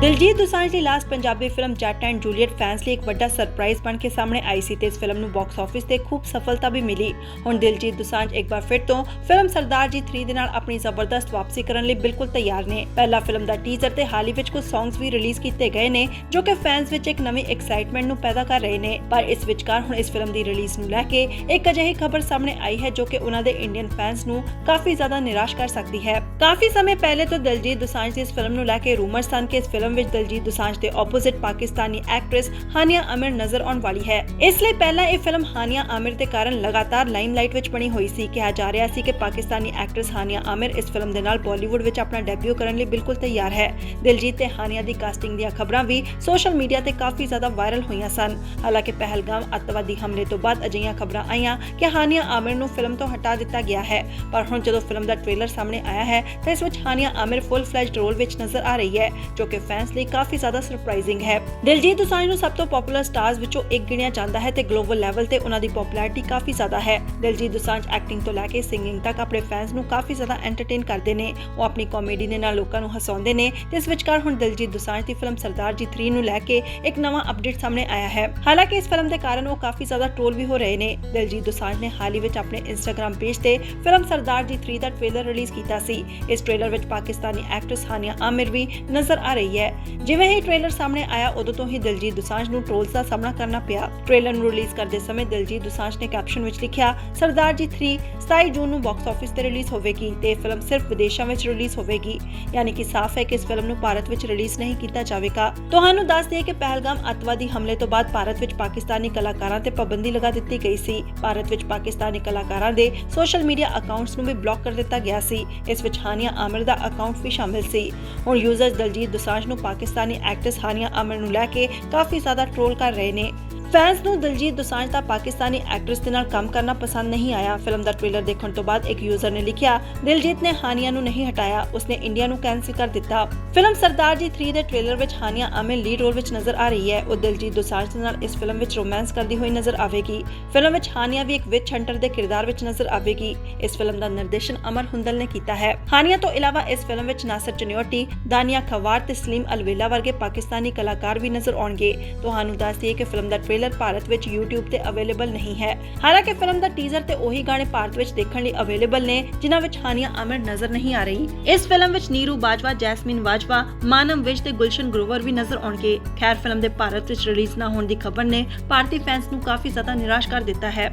Diljit Dosanjh the last Punjabi film Jatt and Juliet fans ਲਈ ਇੱਕ ਵੱਡਾ ਸਰਪ੍ਰਾਈਜ਼ ਬਣ ਕੇ ਸਾਹਮਣੇ ਆਈ ਸੀ ਤੇ ਇਸ ਫਿਲਮ ਨੂੰ ਬਾਕਸ ਆਫਿਸ ਤੇ ਖੂਬ ਸਫਲਤਾ ਵੀ ਮਿਲੀ। ਹੁਣ ਦਿਲਜੀਤ ਦੋਸਾਂਝ ਇੱਕ ਵਾਰ ਫਿਰ ਤੋਂ ਫਿਲਮ ਸਰਦਾਰ ਜੀ 3 ਦੇ ਨਾਲ ਆਪਣੀ ਜ਼ਬਰਦਸਤ ਵਾਪਸੀ ਕਰਨ ਲਈ ਬਿਲਕੁਲ ਤਿਆਰ ਨੇ। ਪਹਿਲਾ ਫਿਲਮ ਦਾ ਟੀਜ਼ਰ ਤੇ ਹਾਲ ਹੀ ਵਿੱਚ ਕੁਝ ਸੌਂਗਸ ਵੀ ਰਿਲੀਜ਼ ਕੀਤੇ ਗਏ ਨੇ, ਜੋ ਕਿ ਫੈਨਸ ਵਿੱਚ ਇੱਕ ਨਵੀਂ ਐਕਸਾਈਟਮੈਂਟ ਨੂੰ ਪੈਦਾ ਕਰ ਰਹੇ ਨੇ। ਪਰ ਇਸ ਵਿਚਕਾਰ ਹੁਣ ਇਸ ਫਿਲਮ ਦੀ ਰਿਲੀਜ਼ ਨੂੰ ਲੈ ਕੇ ਇੱਕ ਅਜਿਹੀ ਖਬਰ ਸਾਹਮਣੇ ਆਈ ਹੈ, ਜੋ ਕਿ ਉਹਨਾਂ ਦੇ ਇੰਡੀਅਨ ਫੈਨਸ ਨੂੰ ਕਾਫੀ ਜ਼ਿਆਦਾ ਨਿਰਾਸ਼ ਕਰ ਸਕਦੀ ਹੈ। ਕਾਫੀ ਸਮੇਂ ਪਹਿਲੇ ਤੋਂ ਦਲਜੀਤ ਦੋਸਾਂਝ ਦੀ ਇਸ ਫਿਲਮ ਨੂੰ ਲੈ ਕੇ ਰੂਮਰ ਸਨ ਕਿ ਇਸ ਫਿਲਮ ਵਿੱਚ ਦਲਜੀਤ ਦੋਸਾਂਝ ਦੇ ਆਪੋਜ਼ਿਟ ਪਾਕਿਸਤਾਨੀ ਐਕਟ੍ਰੈਸ ਹਾਨੀਆ ਆਮਿਰ ਨਜ਼ਰ ਆਉਣ ਵਾਲੀ ਹੈ। ਇਸ ਲਈ ਪਹਿਲਾਂ ਇਹ ਫਿਲਮ ਹਾਨੀਆ ਆਮਿਰ ਦੇ ਕਾਰਨ ਲਗਾਤਾਰ ਲਾਈਮਲਾਈਟ ਵਿੱਚ ਬਣੀ ਹੋਈ ਸੀ। ਕਿਹਾ ਜਾ ਰਿਹਾ ਸੀ ਕਿ ਪਾਕਿਸਤਾਨੀ ਐਕਟ੍ਰੈਸ ਹਾਨੀਆ ਆਮਿਰ ਇਸ ਫਿਲਮ ਦੇ ਨਾਲ ਬਾਲੀਵੁੱਡ ਵਿੱਚ ਆਪਣਾ ਡੈਬਿਊ ਕਰਨ ਲਈ ਬਿਲਕੁਲ ਤਿਆਰ ਹੈ। ਦਿਲਜੀਤ ਤੇ ਹਾਨੀਆ ਦੀ ਕਾਸਟਿੰਗ ਦੀਆਂ ਖਬਰਾਂ ਵੀ ਸੋਸ਼ਲ ਮੀਡੀਆ ਤੇ ਕਾਫੀ ਜ਼ਿਆਦਾ ਵਾਇਰਲ ਹੋਈਆਂ ਸਨ। ਹਾਲਾਂਕਿ ਪਹਿਲਗਾਮ ਅੱਤਵਾਦੀ ਹਮਲੇ ਤੋਂ ਬਾਅਦ ਅਜਿਹੀਆਂ ਖਬਰਾਂ ਆਈਆਂ ਕਿ ਹਾਨੀਆ ਆਮਿਰ ਨੂੰ ਫਿਲਮ ਤੋਂ ਹਟਾ ਦਿੱਤਾ ਗਿਆ ਹੈ। ਪਰ ਹੁਣ ਜਦੋਂ ਫਿਲਮ ਦਾ ਟ੍ਰੇਲਰ ਸਾਹਮਣੇ ਆਇਆ ਹੈ ਤਾਂ ਇਸ ਵਿੱਚ Hania Aamir full fledged role ਵਿੱਚ ਨਜ਼ਰ ਆ ਰਹੀ ਹੈ, ਜੋ ਕਿ ਫੈਨਸ ਲਈ ਕਾਫੀ ਜ਼ਿਆਦਾ ਸਰਪ੍ਰਾਈਜ਼ਿੰਗ ਹੈ। ਦਿਲਜੀਤ ਦੋਸਾਂਝ ਨੂੰ ਸਭ ਤੋਂ ਪਪੂਲਰ ਸਟਾਰਸ ਵਿੱਚੋਂ ਇੱਕ ਗਿਣਿਆ ਜਾਂਦਾ ਹੈ ਤੇ ਗਲੋਬਲ ਲੈਵਲ ਤੇ ਉਹਨਾਂ ਦੀ ਪਪੂਲੈਰਿਟੀ ਕਾਫੀ ਜ਼ਿਆਦਾ ਹੈ। ਦਿਲਜੀਤ ਦੋਸਾਂਝ ਐਕਟਿੰਗ ਤੋਂ ਲੈ ਕੇ ਸਿੰਗਿੰਗ ਤੱਕ ਆਪਣੇ ਫੈਨਸ ਨੂੰ ਕਾਫੀ ਜ਼ਿਆਦਾ ਐਂਟਰਟੇਨ ਕਰਦੇ ਨੇ। ਉਹ ਆਪਣੀ ਕਾਮੇਡੀ ਦੇ ਨਾਲ ਲੋਕਾਂ ਨੂੰ ਹਸਾਉਂਦੇ ਨੇ। ਤੇ ਇਸ ਵਿਚਕਾਰ ਹੁਣ ਦਿਲਜੀਤ ਦੋਸਾਂਝ ਦੀ ਫਿਲਮ ਸਰਦਾਰ ਜੀ 3 ਨੂੰ ਲੈ ਕੇ ਇੱਕ ਨਵਾਂ ਅਪਡੇਟ ਸਾਹਮਣੇ ਆਇਆ ਹੈ। ਹਾਲਾਂਕਿ ਇਸ ਫਿਲਮ ਦੇ ਕਾਰਨ ਉਹ ਕਾਫੀ ਜ਼ਿਆਦਾ ਟ੍ਰੋਲ ਵੀ ਹੋ ਰਹੇ ਨੇ। ਦਿਲਜੀਤ ਦੋਸਾਂਝ ਨੇ ਹਾਲ ਹੀ ਵਿੱਚ ਆਪਣੇ ਇੰਸਟਾਗ੍ਰam ਪੇਜ ਤੇ ਫਿਲਮ ਸਰਦਾਰ ਜੀ 3 ਦਾ ਟ੍ਰੇਲਰ ਰਿਲੀਜ਼ ਕੀਤਾ ਸੀ। ਇਸ ਟ੍ਰੇਲਰ ਵਿੱਚ ਪਾਕਿਸਤਾਨੀ ਐਕਟਰੈਸ ਹਾਨੀਆ ਆਮਿਰ ਵੀ ਨਜ਼ਰ ਆ ਰਹੀ ਹੈ। ਜਿਵੇਂ ਹੀ ਟ੍ਰੇਲਰ ਸਾਹਮਣੇ ਆਇਆ, ਉਦੋਂ ਤੋਂ ਹੀ ਦਿਲਜੀਤ ਦੋਸਾਂਝ ਨੂੰ ਟ੍ਰੋਲਸ ਦਾ ਸਾਹਮਣਾ ਕਰਨਾ ਪਿਆ। ਟ੍ਰੇਲਰ ਨੂੰ ਰਿਲੀਜ਼ ਕਰਦੇ ਸਮੇਂ ਦਿਲਜੀਤ ਦੋਸਾਂਝ ਨੇ ਕੈਪਸ਼ਨ ਵਿੱਚ ਲਿਖਿਆ, ਸਰਦਾਰ ਜੀ 3 27 ਜੂਨ ਨੂੰ ਬਾਕਸ ਆਫਿਸ ਤੇ ਰਿਲੀਜ਼ ਹੋਵੇਗੀ ਤੇ ਫਿਲਮ ਸਿਰਫ ਵਿਦੇਸ਼ਾਂ ਵਿੱਚ ਰਿਲੀਜ਼ ਹੋਵੇਗੀ। ਯਾਨੀ ਕਿ ਸਾਫ਼ ਹੈ ਕਿ ਇਸ ਫਿਲਮ ਨੂੰ ਭਾਰਤ ਵਿੱਚ ਰਿਲੀਜ਼ ਨਹੀਂ ਕੀਤਾ ਜਾਵੇਗਾ। ਤੁਹਾਨੂੰ ਦੱਸ ਦਈਏ ਕਿ ਪਹਿਲਗਾਮ ਅੱਤਵਾਦੀ ਹਮਲੇ ਤੋਂ ਬਾਅਦ ਭਾਰਤ ਵਿੱਚ ਪਾਕਿਸਤਾਨੀ ਕਲਾਕਾਰਾਂ ਤੇ ਪਾਬੰਦੀ ਲਗਾ ਦਿੱਤੀ ਗਈ ਸੀ। ਭਾਰਤ ਵਿੱਚ ਪਾਕਿਸਤਾਨੀ ਕਲਾਕਾਰਾਂ ਦੇ ਸੋਸ਼ਲ ਮੀਡੀਆ ਅਕਾਊਂਟਸ ਨੂੰ ਵੀ ਬਲੌਕ ਕਰ ਦਿੱਤਾ ਗਿਆ ਸੀ। ਇਸ ਵਿੱਚ ਹਾਨੀਆ ਆਮਿਰ ਦਾ ਅਕਾਊਂਟ ਵੀ ਸ਼ਾਮਿਲ ਸੀ। ਹੁਣ ਯੂਜ਼ਰਸ ਦਲਜੀਤ ਦੋਸਾਂਝ ਨੂੰ ਪਾਕਿਸਤਾਨੀ ਐਕਟਰੈਸ ਹਾਨੀਆ ਆਮਿਰ ਨੂੰ ਲੈ ਕੇ ਕਾਫੀ ਜ਼ਿਆਦਾ ਟ੍ਰੋਲ ਕਰ ਰਹੇ ਨੇ। ਫੈਨਸ ਨੂੰ ਦਿਲਜੀਤ ਦੋਸਾਂਝ ਦਾ ਪਾਕਿਸਤਾਨੀ ਐਕਟਰੈਸ ਦੇ ਨਾਲ ਕੰਮ ਕਰਨਾ ਪਸੰਦ ਨਹੀਂ ਆਇਆ। ਫਿਲਮ ਦਾ ਟ੍ਰੇਲਰ ਦੇਖਣ ਤੋਂ ਬਾਅਦ ਇੱਕ ਯੂਜ਼ਰ ਨੇ ਲਿਖਿਆ, ਦਿਲਜੀਤ ਨੇ ਹਾਨੀਆ ਨੂੰ ਨਹੀਂ ਹਟਾਇਆ, ਉਸਨੇ ਇੰਡੀਆ ਨੂੰ ਕੈਨਸਲ ਕਰ ਦਿੱਤਾ। ਫਿਲਮ ਸਰਦਾਰ ਜੀ 3 ਦੇ ਟ੍ਰੇਲਰ ਵਿੱਚ ਹਾਨੀਆ ਆਮਿਰ ਲੀਡ ਰੋਲ ਵਿੱਚ ਨਜ਼ਰ ਆ ਰਹੀ ਹੈ। ਉਹ ਦਿਲਜੀਤ ਦੋਸਾਂਝ ਦੇ ਨਾਲ ਇਸ ਫਿਲਮ ਵਿੱਚ ਰੋਮਾਂਸ ਕਰਦੀ ਹੋਈ ਨਜ਼ਰ ਆਵੇਗੀ। ਫਿਲਮ ਵਿੱਚ ਹਾਨੀਆ ਵੀ ਇੱਕ ਵਿਚ ਹੰਟਰ ਦੇ ਕਿਰਦਾਰ ਵਿੱਚ ਨਜ਼ਰ ਆਵੇਗੀ। ਇਸ ਫਿਲਮ ਦਾ ਨਿਰਦੇਸ਼ਨ ਅਮਰ ਹੁੰਦਲ ਨੇ ਕੀਤਾ ਹੈ। ਹਾਨੀਆ ਤੋਂ ਇਲਾਵਾ ਇਸ ਫਿਲਮ ਵਿੱਚ ਨਾਸਰ ਚਨਿਓਟੀ, ਦਾਨੀਆ ਖਵਾਰ ਤੇ ਸਲੀਮ ਅਲਵੇਲਾ ਵਰਗੇ ਪਾਕਿਸਤਾਨੀ ਕਲਾਕਾਰ ਵੀ ਨਜ਼ਰ ਆਉਣਗੇ। ਤੁਹਾਨੂੰ ਦੱਸ ਦਈਏ ਕਿ ਫਿਲਮ ਦਾ ਟ੍ਰੇਲਰ ਭਾਰਤ ਵਿੱਚ YouTube ਤੇ ਅਵੇਲੇਬਲ ਨਹੀਂ ਹੈ। ਹਾਲਾਂਕਿ ਫਿਲਮ ਦਾ ਟੀਜ਼ਰ ਤੇ ਉਹੀ ਗਾਣੇ ਭਾਰਤ ਵਿੱਚ ਦੇਖਣ ਲਈ ਅਵੇਲੇਬਲ ਨੇ, ਜਿਨ੍ਹਾਂ ਵਿੱਚ ਹਾਨੀਆ ਆਮਿਰ ਨਜ਼ਰ ਨਹੀਂ ਆ ਰਹੀ। ਇਸ ਫਿਲਮ ਵਿੱਚ ਨੀਰੂ ਬਾਜਵਾ, ਜੈਸਮੀਨ ਬਾਜਵਾ, ਮਾਨਮ ਵਿਜ ਤੇ ਗੁਲਸ਼ਨ ਗਰੋਵਰ ਵੀ ਨਜ਼ਰ ਆਉਣਗੇ। ਖੈਰ ਫਿਲਮ ਦੇ ਭਾਰਤ ਵਿੱਚ ਰਿਲੀਜ਼ ਨਾ ਹੋਣ ਦੀ ਖਬਰ ਨੇ ਭਾਰਤੀ ਫੈਨਸ ਨੂੰ ਕਾਫੀ ਜ਼ਿਆਦਾ ਨਿਰਾਸ਼ ਕਰ ਦਿੱਤਾ ਹੈ।